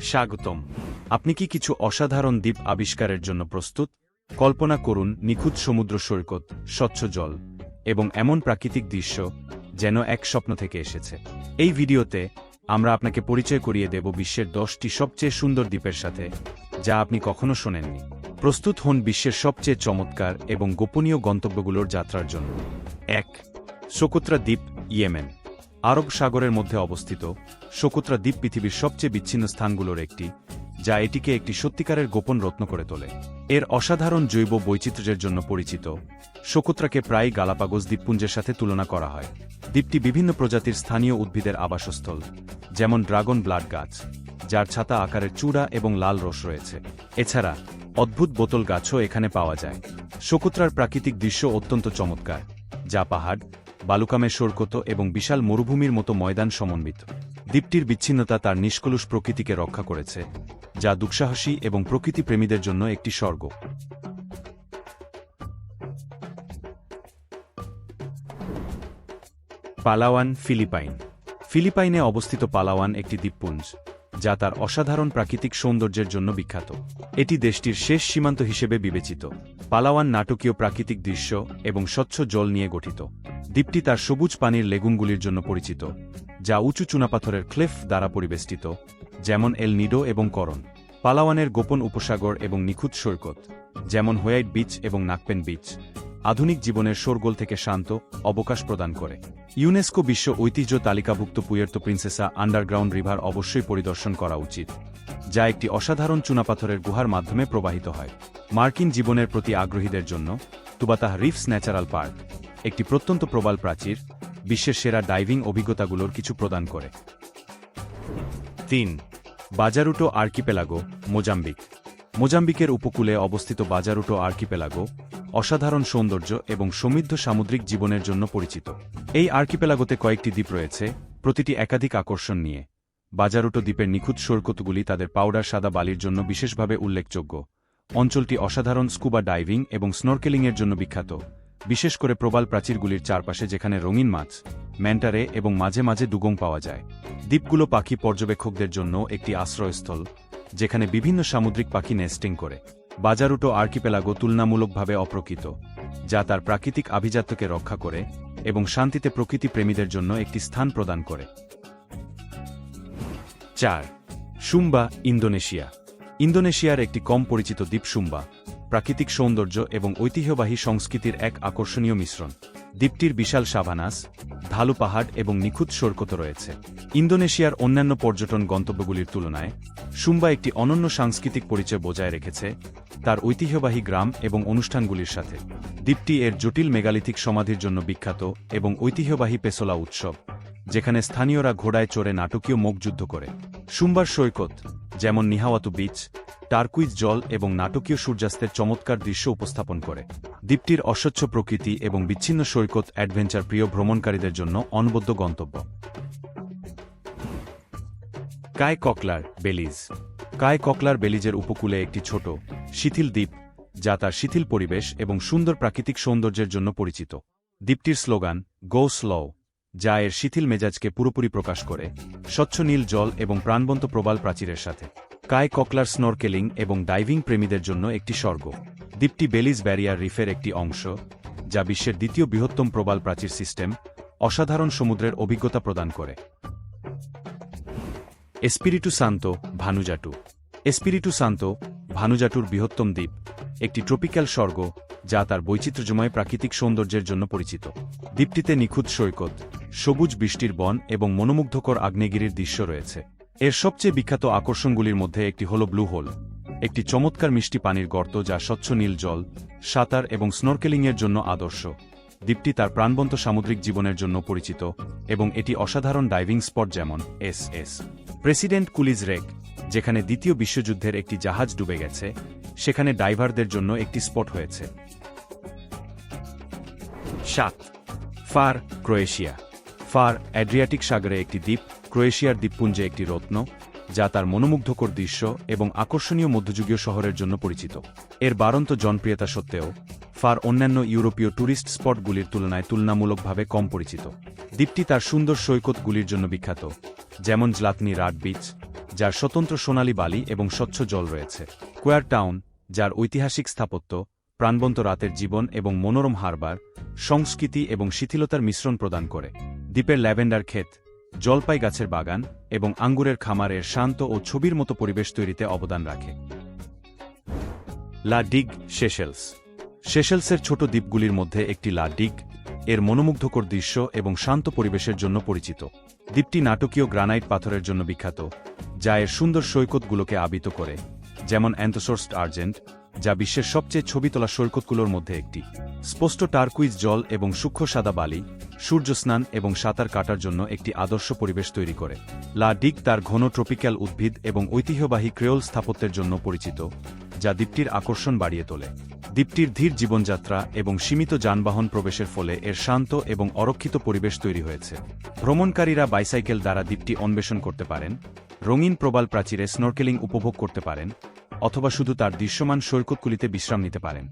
স্বাগতম। আপনি কি কিছু অসাধারণ দ্বীপ আবিষ্কারের জন্য প্রস্তুত? কল্পনা করুন নিখুঁত সমুদ্র সৈকত, স্বচ্ছ জল এবং এমন প্রাকৃতিক দৃশ্য যেন এক স্বপ্ন থেকে এসেছে। এই ভিডিওতে আমরা আপনাকে পরিচয় করিয়ে দেব বিশ্বের দশটি সবচেয়ে সুন্দর দ্বীপের সাথে, যা আপনি কখনো শোনেননি। প্রস্তুত হন বিশ্বের সবচেয়ে চমৎকার এবং গোপনীয় গন্তব্যগুলোর যাত্রার জন্য। এক, সোকোত্রা দ্বীপ, ইয়েমেন। আরব সাগরের মধ্যে অবস্থিত শকুত্রা দ্বীপ পৃথিবীর সবচেয়ে বিচ্ছিন্ন স্থানগুলোর একটি, যা এটিকে একটি সত্যিকারের গোপন রত্ন করে তোলে। এর অসাধারণ জৈব বৈচিত্র্যের জন্য পরিচিত শকুত্রাকে প্রায় গালাপাগোস দ্বীপপুঞ্জের সাথে তুলনা করা হয়। দ্বীপটি বিভিন্ন প্রজাতির স্থানীয় উদ্ভিদের আবাসস্থল, যেমন ড্রাগন ব্লাড গাছ, যার ছাতা আকারের চূড়া এবং লাল রস রয়েছে। এছাড়া, অদ্ভুত বোতল গাছও এখানে পাওয়া যায়। শকুত্রার প্রাকৃতিক দৃশ্য অত্যন্ত চমৎকার, যা পাহাড় বালুকামের সৈকত এবং বিশাল মরুভূমির মতো ময়দান সমন্বিত। দ্বীপটির বিচ্ছিন্নতা তার নিষ্কলুষ প্রকৃতিকে রক্ষা করেছে, যা দুঃসাহসী এবং প্রকৃতিপ্রেমীদের জন্য একটি স্বর্গ। পালাওয়ান ফিলিপাইন। ফিলিপাইনে অবস্থিত পালাওয়ান একটি দ্বীপপুঞ্জ। যা তার অসাধারণ প্রাকৃতিক সৌন্দর্যের জন্য বিখ্যাত। এটি দেশটির শেষ সীমান্ত হিসেবে বিবেচিত। পালাওয়ান নাটকীয় প্রাকৃতিক দৃশ্য এবং স্বচ্ছ জল নিয়ে গঠিত। দ্বীপটি তার সবুজ পানির লেগুনগুলির জন্য পরিচিত, যা উঁচু চুনাপাথরের ক্লেফ দ্বারা পরিবেষ্টিত, যেমন এল নিডো এবং করন, পালাওয়ানের গোপন উপসাগর এবং নিখুঁত সৈকত, যেমন হোয়াইট বিচ এবং নাকপেন বিচ। আধুনিক জীবনের শোরগোল থেকে শান্ত, অবকাশ প্রদান করে। ইউনেস্কো বিশ্ব ঐতিহ্য তালিকাভুক্ত পুয়ের্তো প্রিন্সেসা আন্ডারগ্রাউন্ড রিভার অবশ্যই পরিদর্শন করা উচিত, যা একটি অসাধারণ চুনাপাথরের গুহার মাধ্যমে প্রবাহিত হয়। মার্কিন জীবনের প্রতি আগ্রহীদের জন্য তুবাতাহ রিফস ন্যাচারাল পার্ক, একটি প্রত্যন্ত প্রবাল প্রাচীর, বিশ্বের সেরা ডাইভিং অভিজ্ঞতাগুলোর কিছু প্রদান করে। তিন, বাজারুটো আর্কিপেলাগো, মোজাম্বিক। মোজাম্বিকের উপকূলে অবস্থিত বাজারুটো আর্কিপেলাগো অসাধারণ সৌন্দর্য এবং সমৃদ্ধ সামুদ্রিক জীবনের জন্য পরিচিত। এই আর্কিপেলাগোতে কয়েকটি দ্বীপ রয়েছে, প্রতিটি একাধিক আকর্ষণ নিয়ে। বাজারুটো দ্বীপের নিখুঁত সৈকতগুলি তাদের পাউডার সাদা বালির জন্য বিশেষভাবে উল্লেখযোগ্য। অঞ্চলটি অসাধারণ স্কুবা ডাইভিং এবং স্নর্কেলিংয়ের জন্য বিখ্যাত, বিশেষ করে প্রবাল প্রাচীরগুলির চারপাশে যেখানে রঙিন মাছ, ম্যান্টারে এবং মাঝে মাঝে ডুগং পাওয়া যায়। দ্বীপগুলো পাখি পর্যবেক্ষকদের জন্য একটি আশ্রয়স্থল, যেখানে বিভিন্ন সামুদ্রিক পাখি নেস্টিং করে। বাজারুটো আর্কিপেলাগো তুলনামূলকভাবে অপ্রকৃত, যা তার প্রাকৃতিক আভিজাত্যকে রক্ষা করে এবং শান্তিতে প্রকৃতি প্রেমীদের জন্য একটি স্থান প্রদান করে। চার, সুম্বা, ইন্দোনেশিয়া। ইন্দোনেশিয়ার একটি কম পরিচিত দ্বীপ সুম্বা, প্রাকৃতিক সৌন্দর্য এবং ঐতিহ্যবাহী সংস্কৃতির এক আকর্ষণীয় মিশ্রণ। দ্বীপটির বিশাল সাভানাস ঢালু পাহাড় এবং নিখুঁত সৈকত রয়েছে। ইন্দোনেশিয়ার অন্যান্য পর্যটন গন্তব্যগুলির তুলনায়, সুম্বা একটি অনন্য সাংস্কৃতিক পরিচয় বজায় রেখেছে তার ঐতিহ্যবাহী গ্রাম এবং অনুষ্ঠানগুলির সাথে। দ্বীপটি এর জটিল মেগালিথিক সমাধির জন্য বিখ্যাত এবং ঐতিহ্যবাহী পেসোলা উৎসব। যেখানে স্থানীয়রা ঘোড়ায় চড়ে নাটকীয় মুখযুদ্ধ করে। সুম্বার সৈকত, যেমন নিহাওয়াতু বিচ, টার্কুইজ জল এবং নাটকীয় সূর্যাস্তের চমৎকার দৃশ্য উপস্থাপন করে। দ্বীপটির অস্বচ্ছ প্রকৃতি এবং বিচ্ছিন্ন সৈকত অ্যাডভেঞ্চার প্রিয় ভ্রমণকারীদের জন্য অনবদ্য গন্তব্য। কায় ককলার বেলিজ। কায় ককলার বেলিজের উপকূলে একটি ছোট, শিথিল দ্বীপ, যা তার শিথিল পরিবেশ এবং সুন্দর প্রাকৃতিক সৌন্দর্যের জন্য পরিচিত। দ্বীপটির স্লোগান গো স্লো যা এর শিথিল মেজাজকে পুরোপুরি প্রকাশ করে, স্বচ্ছ নীল জল এবং প্রাণবন্ত প্রবাল প্রাচীরের সাথে। কায় ককলার স্নরকেলিং এবং ডাইভিং প্রেমীদের জন্য একটি স্বর্গ। দ্বীপটি বেলিজ ব্যারিয়ার রিফের একটি অংশ, যা বিশ্বের দ্বিতীয় বৃহত্তম প্রবাল প্রাচীর সিস্টেম, অসাধারণ সমুদ্রের অভিজ্ঞতা প্রদান করে। এসপিরিটু সান্তো, ভানুজাটু। এসপিরিটু সান্তো, ভানুজাটুর বৃহত্তম দ্বীপ, একটি ট্রপিক্যাল স্বর্গ যা তার বৈচিত্র্যময় প্রাকৃতিক সৌন্দর্যের জন্য পরিচিত। দ্বীপটিতে নিখুঁত সৈকত, সবুজ বৃষ্টির বন এবং মনোমুগ্ধকর আগ্নেয়গিরির দৃশ্য রয়েছে। এর সবচেয়ে বিখ্যাত আকর্ষণগুলির মধ্যে একটি হল ব্লু হোল, একটি চমৎকার মিষ্টি পানির গর্ত যা স্বচ্ছ নীল জল, সাঁতার এবং স্নর্কেলিংয়ের জন্য আদর্শ। দ্বীপটি তার প্রাণবন্ত সামুদ্রিক জীবনের জন্য পরিচিত এবং এটি অসাধারণ ডাইভিং স্পট যেমন S S. President Coolidge wreck, যেখানে দ্বিতীয় বিশ্বযুদ্ধের একটি জাহাজ ডুবে গেছে, সেখানে ডাইভারদের জন্য একটি স্পট হয়েছে। সাত, ফার, ক্রোয়েশিয়া। ফার, অ্যাড্রিয়াটিক সাগরে একটি দ্বীপ, ক্রোয়েশিয়ার দ্বীপপুঞ্জে একটি রত্ন, যা তার মনোমুগ্ধকর দৃশ্য এবং আকর্ষণীয় মধ্যযুগীয় শহরের জন্য পরিচিত। এর বারন্ত জনপ্রিয়তা সত্ত্বেও, ফার অন্যান্য ইউরোপীয় ট্যুরিস্ট স্পটগুলির তুলনায় তুলনামূলকভাবে কম পরিচিত। দ্বীপটি তার সুন্দর সৈকতগুলির জন্য বিখ্যাত, যেমন জলাতনি রাট বিচ, যার স্বতন্ত্র সোনালী বালি এবং স্বচ্ছ জল রয়েছে। কোয়ার টাউন, যার ঐতিহাসিক স্থাপত্য প্রাণবন্ত রাতের জীবন এবং মনোরম হারবার, সংস্কৃতি এবং শিথিলতার মিশ্রণ প্রদান করে। দ্বীপের ল্যাভেন্ডার ক্ষেত, জলপাই গাছের বাগান এবং আঙ্গুরের খামারের শান্ত ও ছবির মতো পরিবেশ তৈরিতে অবদান রাখে। লা ডিগ শেশেলস শেশেলসের ছোট দ্বীপগুলির মধ্যে একটি লা ডিগ এর মনোমুগ্ধকর দৃশ্য এবং শান্ত পরিবেশের জন্য পরিচিত। দ্বীপটি নাটকীয় গ্রানাইট পাথরের জন্য বিখ্যাত, যা এর সুন্দর সৈকতগুলোকে আবিত করে, যেমন অ্যান্থোসোর্সড আর্জেন্ট যা বিশ্বের সবচেয়ে ছবি তোলা সৈকতগুলোর মধ্যে একটি। স্পষ্ট টার্কুইজ জল এবং সূক্ষ্ম সাদা বালি সূর্যস্নান এবং সাঁতার কাটার জন্য একটি আদর্শ পরিবেশ তৈরি করে। লা ডিগ তার ঘন ট্রপিক্যাল উদ্ভিদ এবং ঐতিহ্যবাহী ক্রেওল স্থাপত্যের জন্য পরিচিত, যা দ্বীপটির আকর্ষণ বাড়িয়ে তোলে। দ্বীপটির ধীর জীবনযাত্রা এবং সীমিত যানবাহন প্রবেশের ফলে এর শান্ত এবং অরক্ষিত পরিবেশ তৈরি হয়েছে। ভ্রমণকারীরা বাইসাইকেল দ্বারা দ্বীপটি অন্বেষণ করতে পারেন, রঙিন প্রবাল প্রাচীরে স্নর্কেলিং উপভোগ করতে পারেন অথবা শুধু তার দৃশ্যমান সৈকতগুলিতে বিশ্রাম নিতে পারেন।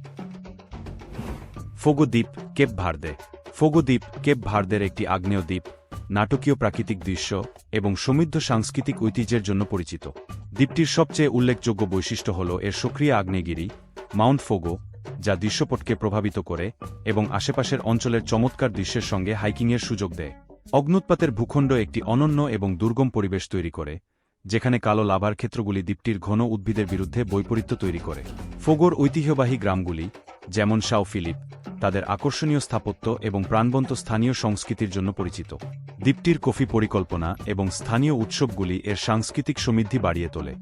ফোগো দ্বীপ কেপ ভার্দে। ফোগো দ্বীপ কেপ ভার্দের একটি আগ্নেয় দ্বীপ নাটকীয় প্রাকৃতিক দৃশ্য এবং সমৃদ্ধ সাংস্কৃতিক ঐতিহ্যের জন্য পরিচিত। দ্বীপটির সবচেয়ে উল্লেখযোগ্য বৈশিষ্ট্য হল এর সক্রিয় আগ্নেয়গিরি, মাউন্ট ফোগো, যা দৃশ্যপটকে প্রভাবিত করে এবং আশেপাশের অঞ্চলের চমৎকার দৃশ্যের সঙ্গে হাইকিংয়ের সুযোগ দেয়। অগ্নুৎপাতের ভূখণ্ড একটি অনন্য এবং দুর্গম পরিবেশ তৈরি করে যেখানে কালো লাভার ক্ষেত্রগুলি দ্বীপটির ঘন উদ্ভিদের বিরুদ্ধে বৈপরীত্য তৈরি করে। ফোগোর ঐতিহ্যবাহী গ্রামগুলি, যেমন শাও ফিলিপ, তাদের আকর্ষণীয় স্থাপত্য এবং প্রাণবন্ত স্থানীয় সংস্কৃতির জন্য পরিচিত। দ্বীপটির কফি পরিকল্পনা এবং স্থানীয় উৎসবগুলি এর সাংস্কৃতিক সমৃদ্ধি বাড়িয়ে তোলে।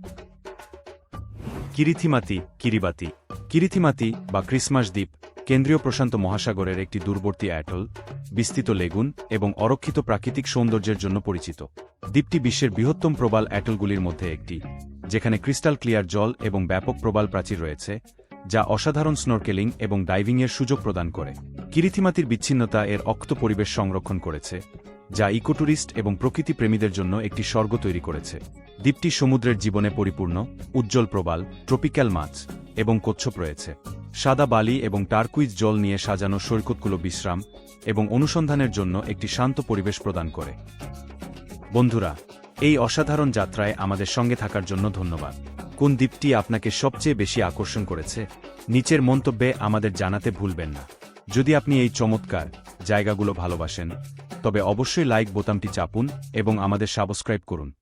কিরিথিমাতি, কিরিবাতি। কিরিথিমাতি বা ক্রিসমাস দ্বীপ, কেন্দ্রীয় প্রশান্ত মহাসাগরের একটি দূরবর্তী অ্যাটল বিস্তৃত লেগুন এবং অরক্ষিত প্রাকৃতিক সৌন্দর্যের জন্য পরিচিত। দ্বীপটি বিশ্বের বৃহত্তম প্রবাল অ্যাটলগুলির মধ্যে একটি, যেখানে ক্রিস্টাল ক্লিয়ার জল এবং ব্যাপক প্রবাল প্রাচীর রয়েছে, যা অসাধারণ স্নোরকেলিং এবং ডাইভিংয়ের সুযোগ প্রদান করে। কিরিথিমাতির বিচ্ছিন্নতা এর অক্ত পরিবেশ সংরক্ষণ করেছে, যা ইকোটুরিস্ট এবং প্রকৃতি প্রেমীদের জন্য একটি স্বর্গ তৈরি করেছে। দ্বীপটি সমুদ্রের জীবনে পরিপূর্ণ, উজ্জ্বল প্রবাল, ট্রপিক্যাল মাছ এবং কচ্ছপ রয়েছে। সাদা বালি এবং টার্কুইজ জল নিয়ে সাজানো সৈকতগুলো বিশ্রাম এবং অনুসন্ধানের জন্য একটি শান্ত পরিবেশ প্রদান করে। বন্ধুরা, এই অসাধারণ যাত্রায় আমাদের সঙ্গে থাকার জন্য ধন্যবাদ। কোন দ্বীপটি আপনাকে সবচেয়ে বেশি আকর্ষণ করেছে? নিচের মন্তব্যে আমাদের জানাতে ভুলবেন না। যদি আপনি এই চমৎকার জায়গাগুলো ভালোবাসেন, তবে অবশ্যই লাইক বোতামটি চাপুন এবং আমাদের সাবস্ক্রাইব করুন।